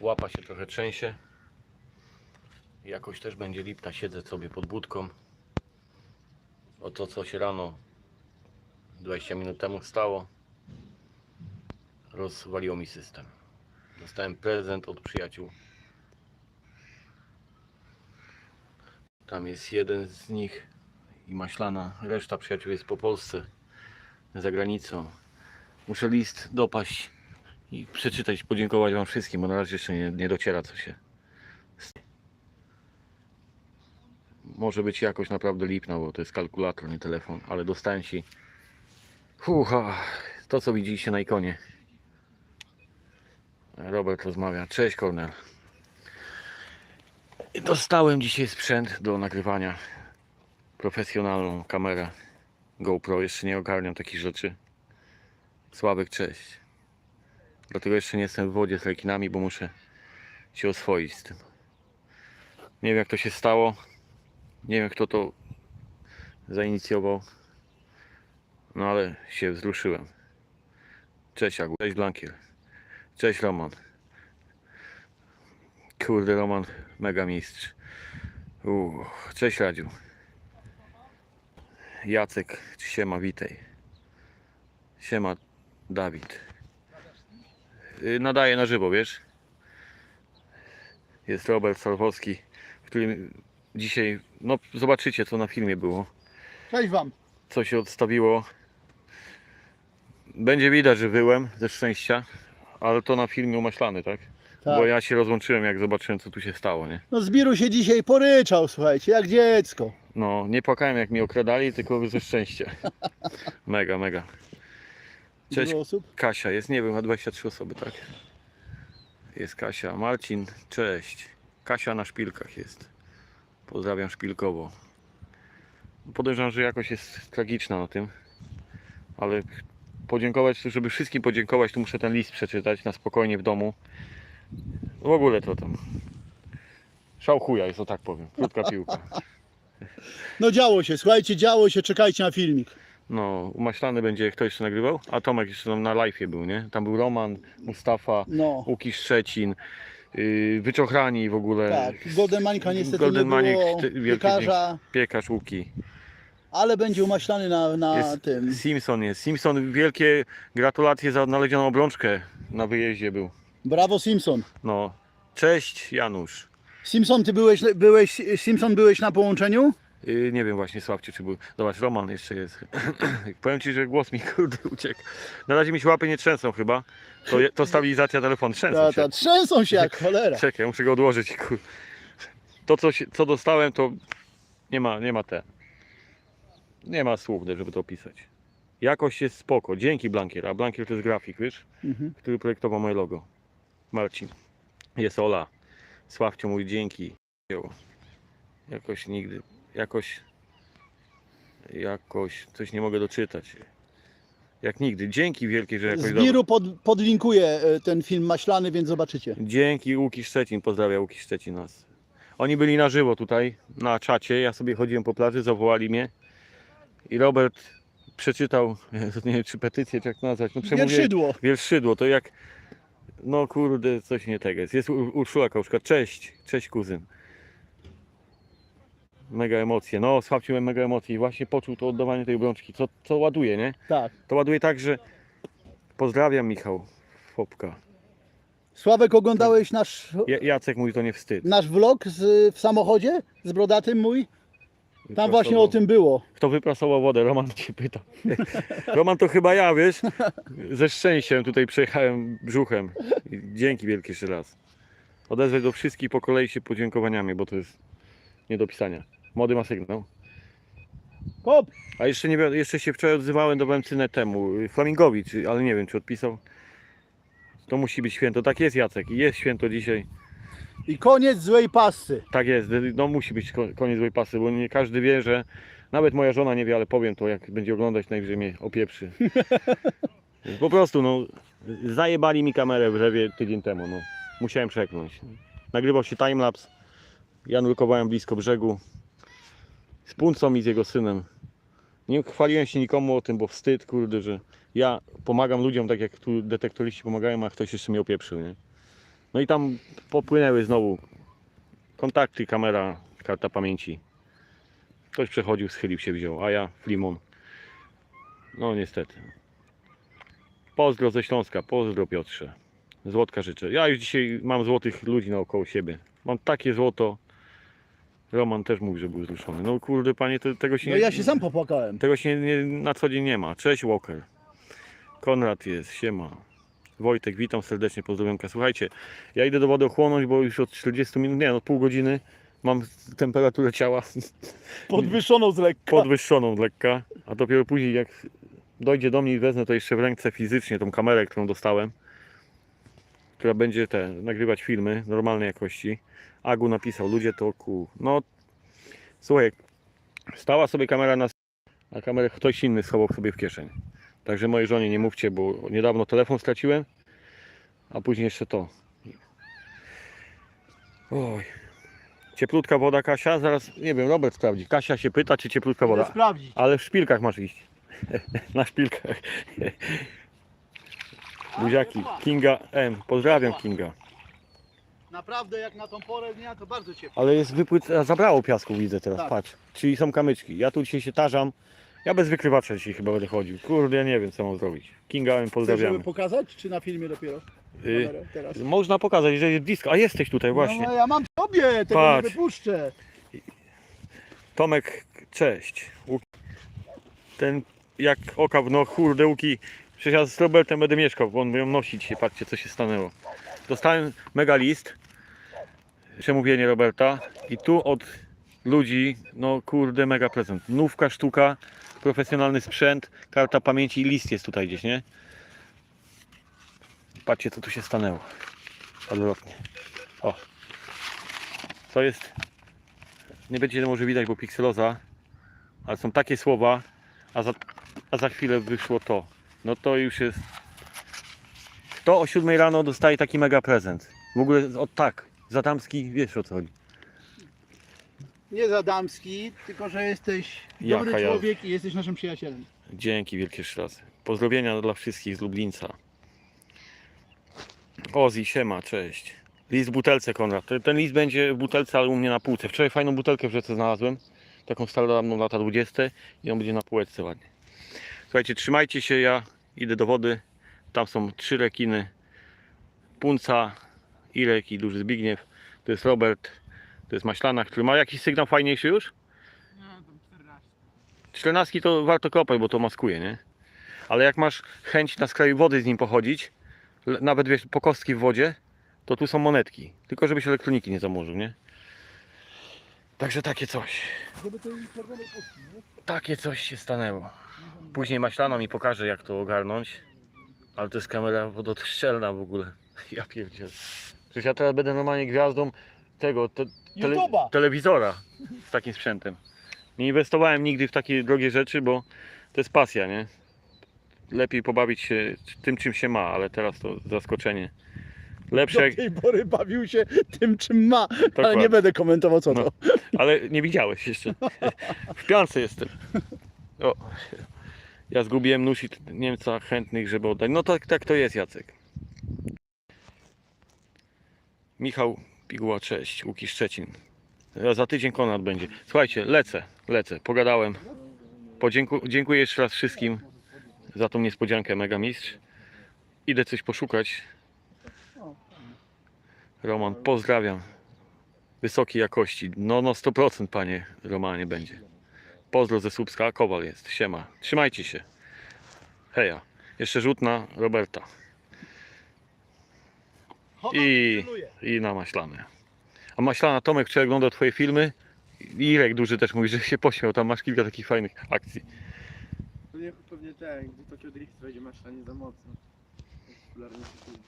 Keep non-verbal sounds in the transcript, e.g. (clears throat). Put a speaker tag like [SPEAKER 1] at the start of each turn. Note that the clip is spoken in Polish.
[SPEAKER 1] Łapa się trochę trzęsie. Jakoś też będzie lipna. Siedzę sobie pod budką. O to, co się rano 20 minut temu stało, rozwaliło mi system. Dostałem prezent od przyjaciół. Tam jest jeden z nich i maślana. Reszta przyjaciół jest po Polsce, za granicą. Muszę list dopaść i przeczytać, podziękować Wam wszystkim, bo na razie jeszcze nie, nie dociera co się. Może być jakoś naprawdę lipna, bo to jest kalkulator, nie telefon, ale dostałem ci Hucha, to co widzieliście na ikonie. Robert rozmawia. Cześć Kornel. Dostałem dzisiaj sprzęt do nagrywania. Profesjonalną kamerę GoPro. Jeszcze nie ogarniam takich rzeczy. Sławek, cześć. Dlatego jeszcze nie jestem w wodzie z rekinami, bo muszę się oswoić z tym. Nie wiem jak to się stało. Nie wiem kto to zainicjował. No ale się wzruszyłem. Cześć Agu, cześć Blankier. Cześć Roman. Kurde Roman, mega mistrz. Uuu, cześć Radziu. Jacek, siema, witaj. Siema, Dawid. Y, Nadaję na żywo, wiesz? Jest Robert Salwowski, w którym dzisiaj, no zobaczycie co na filmie było
[SPEAKER 2] Cześć wam.
[SPEAKER 1] co się odstawiło. Będzie widać, że wyłem ze szczęścia, ale to na filmie umaślany, tak?
[SPEAKER 2] Tak.
[SPEAKER 1] Bo ja się rozłączyłem, jak zobaczyłem, co tu się stało, nie?
[SPEAKER 2] No Zbiru się dzisiaj poryczał, słuchajcie, jak dziecko.
[SPEAKER 1] No, nie płakałem, jak mi okradali, tylko ze szczęścia. (laughs) Mega, mega. Cześć,
[SPEAKER 2] Dużo osób?
[SPEAKER 1] Kasia jest, nie wiem, ma 23 osoby, tak? Jest Kasia. Marcin, cześć. Kasia na szpilkach jest. Pozdrawiam szpilkowo. Podejrzewam, że jakoś jest tragiczna na tym, ale podziękować, żeby wszystkim podziękować, to muszę ten list przeczytać na spokojnie w domu. W ogóle to tam. Szał chuja jest, o tak powiem. Krótka piłka.
[SPEAKER 2] No działo się, słuchajcie, działo się, czekajcie na filmik.
[SPEAKER 1] No, umaślany będzie, kto jeszcze nagrywał? A Tomek jeszcze tam na live'ie był, nie? Tam był Roman, Mustafa,
[SPEAKER 2] No,
[SPEAKER 1] Łukisz Szczecin, yy, Wyczochrani w ogóle.
[SPEAKER 2] tak. Golden Mańka niestety
[SPEAKER 1] Golden
[SPEAKER 2] nie
[SPEAKER 1] Maniek,
[SPEAKER 2] było,
[SPEAKER 1] ty- wielki
[SPEAKER 2] piekarza,
[SPEAKER 1] Piekarz Łuki.
[SPEAKER 2] ale będzie umaślany na, na
[SPEAKER 1] Jest
[SPEAKER 2] tym.
[SPEAKER 1] Simpson jest. Simpson, wielkie gratulacje za odnalezioną obrączkę na wyjeździe był.
[SPEAKER 2] Brawo Simpson.
[SPEAKER 1] No. Cześć Janusz.
[SPEAKER 2] Simpson, ty byłeś, byłeś, Simpson byłeś na połączeniu?
[SPEAKER 1] Yy, nie wiem właśnie Sławcie czy był. Zobacz, Roman jeszcze jest. (clears throat) Powiem Ci, że głos mi kurde uciekł. Na razie mi się łapy nie trzęsą chyba. To, to stabilizacja telefonu. Trzęsą
[SPEAKER 2] Ta,
[SPEAKER 1] się.
[SPEAKER 2] ta, trzęsą się jak cholera. (laughs)
[SPEAKER 1] Czekaj, muszę go odłożyć. Kur... To co, się, co dostałem to nie ma, nie ma te. Nie ma słów, żeby to opisać. Jakość jest spoko. Dzięki Blankier. A Blankier to jest grafik, wiesz?
[SPEAKER 2] Mhm.
[SPEAKER 1] Który projektował moje logo. Marcin. Jest Ola. Sławcio mój dzięki. Jakoś nigdy. Jakoś. Jakoś coś nie mogę doczytać. Jak nigdy. Dzięki wielkie, że jakoś. dobra.
[SPEAKER 2] Zbiru pod, podlinkuję e, ten film maślany, więc zobaczycie.
[SPEAKER 1] Dzięki Łuki Szczecin, pozdrawiam Łuki Szczecin nas. Oni byli na żywo tutaj, na czacie, ja sobie chodziłem po plaży, zawołali mnie i Robert przeczytał, (laughs) nie wiem czy petycję, czy jak nazwać, no
[SPEAKER 2] Wierszydło.
[SPEAKER 1] Wierszydło, to jak, no kurde, coś nie tego jest. Jest Urszula Kauszka, cześć, cześć kuzyn. Mega emocje, no Sławciu mega emocje i właśnie poczuł to oddawanie tej obrączki, co, co ładuje, nie?
[SPEAKER 2] Tak.
[SPEAKER 1] To ładuje tak, że pozdrawiam Michał Fopka.
[SPEAKER 2] Sławek, oglądałeś nasz,
[SPEAKER 1] Ja- Jacek mówi to nie wstyd.
[SPEAKER 2] nasz vlog z, w samochodzie z brodatym mój? Tam właśnie o tym było.
[SPEAKER 1] Kto wyprasował wodę? Roman cię pyta. (laughs) Roman to chyba ja, wiesz? Ze szczęściem tutaj przejechałem brzuchem. Dzięki wielkie jeszcze raz. Odezwę do wszystkich po kolei się podziękowaniami, bo to jest nie do pisania. Młody ma sygnał.
[SPEAKER 2] Kop!
[SPEAKER 1] A jeszcze nie wiem, jeszcze się wczoraj odzywałem do Węcynę temu, Flamingowi, czy, ale nie wiem czy odpisał. To musi być święto. Tak jest Jacek. i Jest święto dzisiaj.
[SPEAKER 2] I koniec złej pasy.
[SPEAKER 1] Tak jest, no musi być ko- koniec złej pasy, bo nie każdy wie, że nawet moja żona nie wie, ale powiem to, jak będzie oglądać, najwyżej mnie opieprzy. (laughs) po prostu, no, zajebali mi kamerę w drzewie tydzień temu, no. Musiałem przeknąć. Nagrywał się timelapse, ja nurkowałem blisko brzegu, z Puncą i z jego synem. Nie chwaliłem się nikomu o tym, bo wstyd, kurde, że ja pomagam ludziom tak jak tu detektoryści pomagają, a ktoś jeszcze mnie opieprzył, nie? No i tam popłynęły znowu kontakty, kamera, karta pamięci. Ktoś przechodził, schylił się, wziął, a ja Flimon. No niestety. Pozdro ze Śląska, pozdro Piotrze. Złotka życzę. Ja już dzisiaj mam złotych ludzi naokoło siebie. Mam takie złoto. Roman też mówił, że był wzruszony. No kurde panie, to, tego się
[SPEAKER 2] No
[SPEAKER 1] nie...
[SPEAKER 2] ja się sam popłakałem.
[SPEAKER 1] Tego się nie, na co dzień nie ma. Cześć Walker. Konrad jest, siema. Wojtek, witam serdecznie, pozdrowionka. Słuchajcie, ja idę do wody ochłonąć, bo już od 40 minut, nie no pół godziny mam temperaturę ciała (laughs)
[SPEAKER 2] Podwyższoną z lekka.
[SPEAKER 1] podwyższoną lekka, a dopiero później jak dojdzie do mnie i wezmę to jeszcze w ręce fizycznie tą kamerę, którą dostałem, która będzie te, nagrywać filmy normalnej jakości. Agu napisał, ludzie to ku... No, słuchaj, stała sobie kamera na... a kamerę ktoś inny schował sobie w kieszeń. Także mojej żonie nie mówcie, bo niedawno telefon straciłem, a później jeszcze to. Oj. Cieplutka woda Kasia, zaraz, nie wiem, Robert sprawdzi. Kasia się pyta, czy cieplutka woda.
[SPEAKER 2] sprawdzić.
[SPEAKER 1] Ale w szpilkach masz iść. (laughs) Na szpilkach. Buziaki. Kinga M. Pozdrawiam Kinga.
[SPEAKER 2] Naprawdę jak na tą porę dnia to bardzo ciepło.
[SPEAKER 1] Ale jest wypłyt, a zabrało piasku widzę teraz,
[SPEAKER 2] Tak.
[SPEAKER 1] patrz. Czyli są kamyczki. Ja tu dzisiaj się tarzam. Ja bez wykrywacza dzisiaj chyba będę chodził. Kurde, ja nie wiem co mam zrobić. Kinga M.
[SPEAKER 2] Chcesz,
[SPEAKER 1] Pozdrawiamy.
[SPEAKER 2] żeby pokazać, czy na filmie dopiero?
[SPEAKER 1] Y,
[SPEAKER 2] Kamerę teraz.
[SPEAKER 1] można pokazać, że jest blisko. A jesteś tutaj właśnie.
[SPEAKER 2] No ja mam sobie, tego
[SPEAKER 1] Patrz.
[SPEAKER 2] nie wypuszczę.
[SPEAKER 1] Tomek, cześć. Ten jak oka w no, kurde łuki. Przecież ja z Robertem będę mieszkał, bo on ją nosi dzisiaj. Patrzcie, co się stanęło. Dostałem mega list. Przemówienie Roberta. I tu od ludzi, no kurde, mega prezent. Nówka sztuka, profesjonalny sprzęt, karta pamięci i list jest tutaj gdzieś, nie? Patrzcie, co tu się stanęło. Odwrotnie. O. Co jest? nie będzie może widać, bo pikseloza, ale są takie słowa, a za, a za chwilę wyszło to. No to już jest. Kto o 7 rano dostaje taki mega prezent? W ogóle od tak, za damski, wiesz o co chodzi.
[SPEAKER 2] Nie za damski, tylko że jesteś
[SPEAKER 1] Jaka
[SPEAKER 2] dobry
[SPEAKER 1] ja-
[SPEAKER 2] człowiek i jesteś naszym przyjacielem.
[SPEAKER 1] Dzięki wielkie raz. Pozdrowienia dla wszystkich z Lublińca. Ozi, siema, cześć. List w butelce, Konrad. Ten, ten list będzie w butelce, ale u mnie na półce. Wczoraj fajną butelkę w rzece znalazłem. Taką starą lata 20 i on będzie na półeczce ładnie. Słuchajcie, trzymajcie się, ja idę do wody. Tam są trzy rekiny. Punca, Irek i duży Zbigniew. To jest Robert, to jest Maślana, który ma jakiś sygnał fajniejszy już? 14 to warto kopać, bo to maskuje, nie? Ale jak masz chęć na skraju wody z nim pochodzić, nawet wiesz, po kostki w wodzie, to tu są monetki. Tylko żebyś elektroniki nie zamorzył, nie? Także takie coś.
[SPEAKER 2] Nie?
[SPEAKER 1] Takie coś się stanęło. Później Maślana mi pokaże jak to ogarnąć. Ale to jest kamera wodostrzelna w ogóle. (laughs) Ja pierdzielę. Przecież ja teraz będę normalnie gwiazdą tego te, tele,
[SPEAKER 2] YouTube'a.
[SPEAKER 1] telewizora z takim sprzętem. Nie inwestowałem nigdy w takie drogie rzeczy, bo to jest pasja, nie? Lepiej pobawić się tym, czym się ma, ale teraz to zaskoczenie. Lepsze,
[SPEAKER 2] Do tej pory bawił się tym, czym ma, ale
[SPEAKER 1] Dokładnie.
[SPEAKER 2] nie będę komentował co
[SPEAKER 1] No.
[SPEAKER 2] to.
[SPEAKER 1] ale nie widziałeś jeszcze. (laughs) W piance jestem. O. Ja zgubiłem nóż i Niemca chętnych, żeby oddać. No tak, tak to jest, Jacek. Michał Piguła, cześć. Łukisz Szczecin. Ja Za tydzień Konrad będzie. Słuchajcie, lecę, lecę. Pogadałem. Podzięku, dziękuję jeszcze raz wszystkim za tą niespodziankę, mega mistrz. Idę coś poszukać. Roman, pozdrawiam wysokiej jakości. No, no 100% panie Romanie będzie. Pozdro ze Słupska, Kowal jest. Siema. Trzymajcie się. Heja. Jeszcze rzut na Roberta I- i na Maślanę. A Maślana, Tomek wczoraj oglądał twoje filmy. Irek duży też mówi, że się pośmiał. Tam masz kilka takich fajnych akcji.
[SPEAKER 3] Pewnie, pewnie tak, gdy Tokio Drift wejdzie masz, a nie za mocno. To jest popularny tytuł.